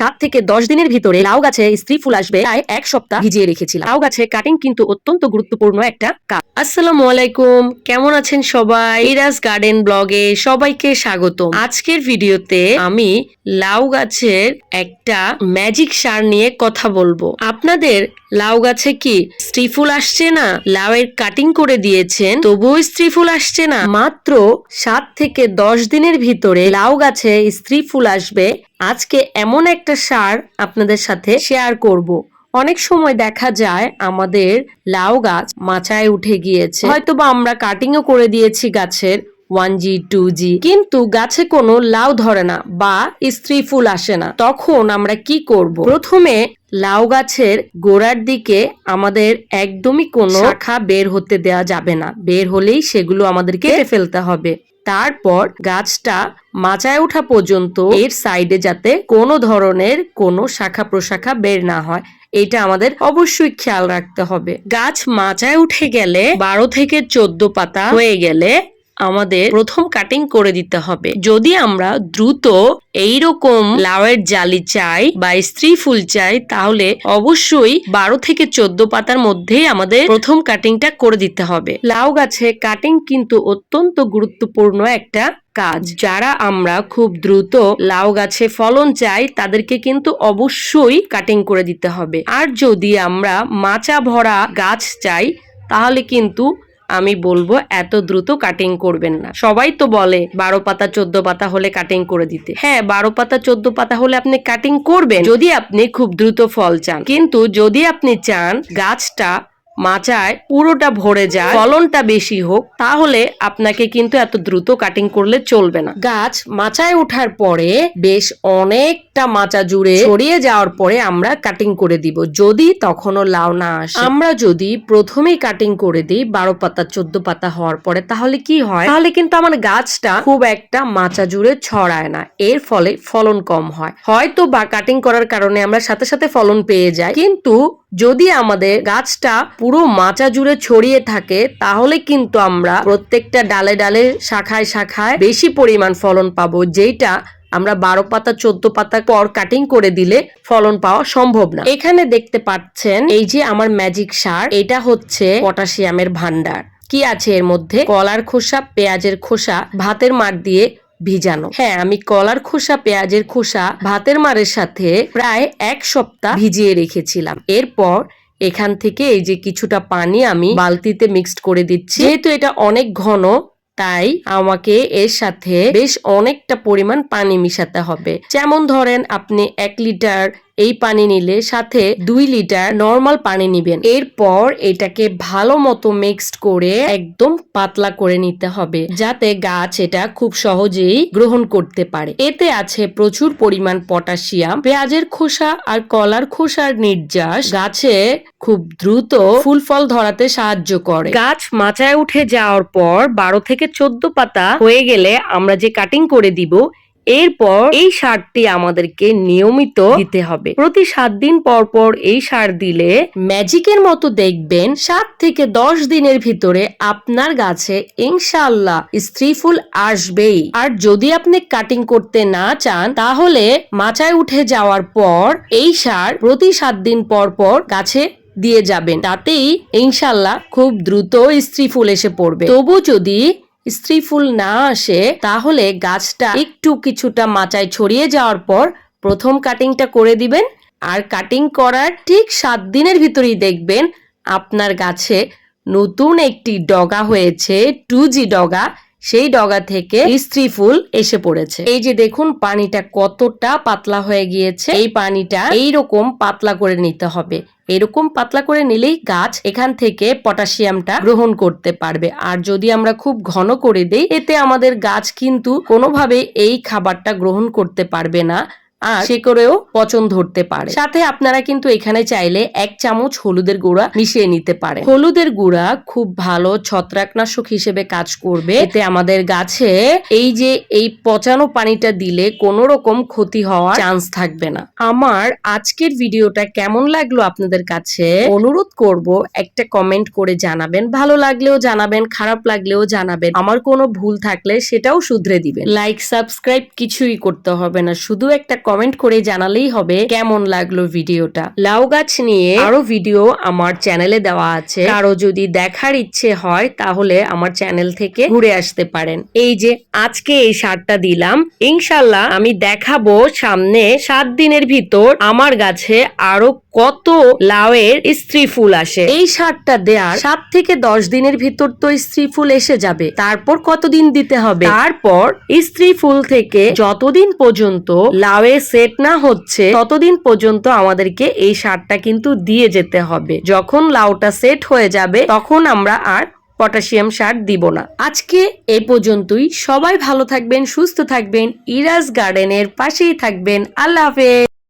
সাত থেকে দশ দিনের ভিতরে লাউ গাছে স্ত্রী ফুল আসবে প্রায় এক সপ্তাহ ভিজিয়ে রেখেছিলাম। লাউ গাছে কাটিং কিন্তু অত্যন্ত গুরুত্বপূর্ণ একটা কাজ। আসসালামু আলাইকুম, কেমন আছেন সবাই? ইরাজ গার্ডেন ব্লগে সবাইকে স্বাগত আজকের ভিডিওতে আমি লাউ গাছের একটা ম্যাজিক সার নিয়ে কথা বলব। আপনাদের লাউ গাছে কি স্ত্রী ফুল আসছে না? লাউয়ের কাটিং করে দিয়েছেন, তবুও স্ত্রী ফুল আসছে না? মাত্র সাত থেকে দশ দিনের ভিতরে লাউ গাছে স্ত্রী ফুল আসবে আজকে এমন একটা সার আপনাদের সাথে শেয়ার করব। অনেক সময় দেখা যায় আমাদের লাউ গাছ মাচায় উঠে গিয়েছে। হয়তো বা আমরা কাটিংও করে দিয়েছি গাছের ওয়ান জি টু জি কিন্তু গাছে কোনো লাউ ধরে না বা স্ত্রী ফুল আসে না। তখন আমরা কি করব? প্রথমে লাউ গাছের গোড়ার দিকে আমাদের একদমই কোনো শাখা বের হতে দেওয়া যাবে না। বের হলেই সেগুলো আমাদেরকে কেটে ফেলতে হবে। তারপর গাছটা মাচায় ওঠা পর্যন্ত এর সাইডে যাতে কোনো ধরনের কোনো শাখা প্রশাখা বের না হয়, এটা আমাদের অবশ্যই খেয়াল রাখতে হবে। গাছ মাচায় উঠে গেলে বারো থেকে চোদ্দ পাতা হয়ে গেলে আমাদের প্রথম কাটিং করে দিতে হবে। যদি আমরা দ্রুত এইরকম লাউয়ের জালি চাই বা স্ত্রী ফুল চাই, তাহলে অবশ্যই বারো থেকে চোদ্দ পাতার মধ্যেই আমাদের প্রথম কাটিংটা করে দিতে হবে। লাউ গাছে কাটিং কিন্তু অত্যন্ত গুরুত্বপূর্ণ একটা কাজ। যারা আমরা খুব দ্রুত লাউ গাছে ফলন চাই, তাদেরকে কিন্তু অবশ্যই কাটিং করে দিতে হবে। আর যদি আমরা মাচা ভরা গাছ চাই, তাহলে কিন্তু আমি বলব এত দ্রুত কাটিং করবেন না। সবাই তো বলে, বারো পাতা, চোদ্দ পাতা হলে কাটিং করে দিতে। হ্যাঁ বারো পাতা, চোদ্দ পাতা হলে আপনি কাটিং করবেন, যদি আপনি খুব দ্রুত ফল চান। কিন্তু যদি আপনি চান গাছটা মাচায় পুরোটা ভরে যায়। ফলনটা বেশি হোক, তাহলে আপনাকে কিন্তু এত দ্রুত কাটিং করলে চলবে না। গাছ মাচায় ওঠার পরে বেশ অনেকটা মাচা জুড়ে ছড়িয়ে যাওয়ার পরে আমরা কাটিং করে দিব। যদি তখনও লাউ না আসে। আমরা যদি প্রথমেই কাটিং করে দিই, বারো পাতা, চোদ্দ পাতা হওয়ার পরে, তাহলে কি হয়? তাহলে কিন্তু আমার গাছটা খুব একটা মাচা জুড়ে ছড়ায় না। এর ফলে ফলন কম হয়। হয়তো বা কাটিং করার কারণে আমরা সাথে সাথে ফলন পেয়ে যাই। কিন্তু যদি আমাদের গাছটা পুরো মাচা জুড়ে ছড়িয়ে থাকে, তাহলে কিন্তু আমরা প্রত্যেকটা ডালে ডালে, শাখায় শাখায় বেশি পরিমাণ ফলন পাবো যেটা আমরা বারো পাতা, চোদ্দ পাতা পর কাটিং করে দিলে ফলন পাওয়া সম্ভব না। এখানে দেখতে পাচ্ছেন, এই যে আমার ম্যাজিক সার, এটা হচ্ছে পটাশিয়ামের ভান্ডার কি আছে এর মধ্যে? কলার খোসা, পেঁয়াজের খোসা, ভাতের মার দিয়ে ভিজানো। হ্যাঁ আমি কলার খোসা, পেঁয়াজের খোসা, ভাতের মারের সাথে প্রায় এক সপ্তাহ ভিজিয়ে রেখেছিলাম। এরপর এখান থেকে এই যে কিছুটা পানি আমি বালতিতে মিক্সড করে দিচ্ছি। যেহেতু এটা অনেক ঘন, তাই আমাকে এর সাথে বেশ অনেকটা পরিমাণ পানি মিশাতে হবে। যেমন ধরেন, আপনি এক লিটার এই পানি নিলে সাথে দুই লিটার নর্মাল পানি নিবেন। এরপর এটাকে ভালো মতো মিক্সড করে একদম পাতলা করে নিতে হবে, যাতে গাছ এটা খুব সহজেই গ্রহণ করতে পারে। এতে আছে প্রচুর পরিমাণ পটাশিয়াম, পেঁয়াজের খোসা আর কলার খোসার নির্যাস। গাছে খুব দ্রুত ফুল ফল ধরাতে সাহায্য করে। গাছ মাচায় উঠে যাওয়ার পর বারো থেকে চোদ্দ পাতা হয়ে গেলে আমরা যে কাটিং করে দিব এরপর এই সারটি আমাদেরকে নিয়মিত দিতে হবে। প্রতি সাত দিন পর পর এই সার দিলে ম্যাজিকের মতো দেখবেন সাত থেকে দশ দিনের ভিতরে আপনার গাছে ইনশাল্লাহ স্ত্রী ফুল আসবেই। আর যদি আপনি কাটিং করতে না চান, তাহলে মাচায় উঠে যাওয়ার পর এই সার প্রতি সাত দিন পর পর গাছে দিয়ে যাবেন। তাতেই ইনশাল্লাহ খুব দ্রুত স্ত্রী ফুল এসে পড়বে। তবু যদি স্ত্রী ফুল না আসে, তাহলে গাছটা একটু কিছুটা মাচায় ছড়িয়ে যাওয়ার পর প্রথম কাটিংটা করে দিবেন। আর কাটিং করার ঠিক সাত দিনের ভিতরেই দেখবেন আপনার গাছে নতুন একটি ডগা হয়েছে টু জি ডগা। সেই ডগা থেকে স্ত্রী ফুল এসে পড়েছে। এই যে দেখুন, পানিটা কতটা পাতলা হয়ে গিয়েছে। এই পানিটা এইরকম পাতলা করে নিতে হবে। এরকম পাতলা করে নিলেই গাছ এখান থেকে পটাশিয়ামটা গ্রহণ করতে পারবে। আর যদি আমরা খুব ঘন করে দেই, এতে আমাদের গাছ কিন্তু কোনোভাবে এই খাবারটা গ্রহণ করতে পারবে না। আর সে করেও পচন ধরতে পারে। সাথে আপনারা কিন্তু এখানে চাইলে এক চামচ হলুদের গুঁড়া মিশিয়ে নিতে পারে হলুদের গুঁড়া খুব ভালো ছত্রাকনাশক হিসেবে কাজ করবে। এতে আমাদের গাছে এই যে এই পচানো পানিটা দিলে কোনো রকম ক্ষতি হওয়ার চান্স থাকবে না। আমার আজকের ভিডিওটা কেমন লাগল আপনাদের কাছে অনুরোধ করব একটা কমেন্ট করে জানাবেন। ভালো লাগলেও জানাবেন, খারাপ লাগলেও জানাবেন। আমার কোনো ভুল থাকলে সেটাও শুধরে দিবেন। লাইক সাবস্ক্রাইব কিছুই করতে হবে না। শুধু একটা কমেন্ট করে জানালেই হবে কেমন লাগল ভিডিওটা। লাউ গাছ নিয়ে আরও ভিডিও আমার চ্যানেলে দেওয়া আছে। আরও যদি দেখার ইচ্ছে হয় তাহলে আমার চ্যানেল থেকে ঘুরে আসতে পারেন। এই যে আজকে এই সারটা দিলাম ইনশাল্লাহ আমি দেখাবো সামনে সাত দিনের ভিতর আমার গাছে আরও কত লাউয়ের স্ত্রী ফুল আসে? এই সারটা দেওয়ার সাত থেকে দশ দিনের ভিতর তো স্ত্রী ফুল এসে যাবে। তারপর কতদিন দিতে হবে? তারপর স্ত্রী ফুল থেকে যতদিন পর্যন্ত লাউয়ে সেট না হচ্ছে, ততদিন পর্যন্ত আমাদেরকে এই সারটা কিন্তু দিয়ে যেতে হবে। যখন লাউটা সেট হয়ে যাবে, তখন আমরা আর পটাশিয়াম সার দিব না। আজকে এ পর্যন্তই। সবাই ভালো থাকবেন, সুস্থ থাকবেন। ইরাজ গার্ডেনের পাশেই থাকবেন। আল্লাহ হাফেজ।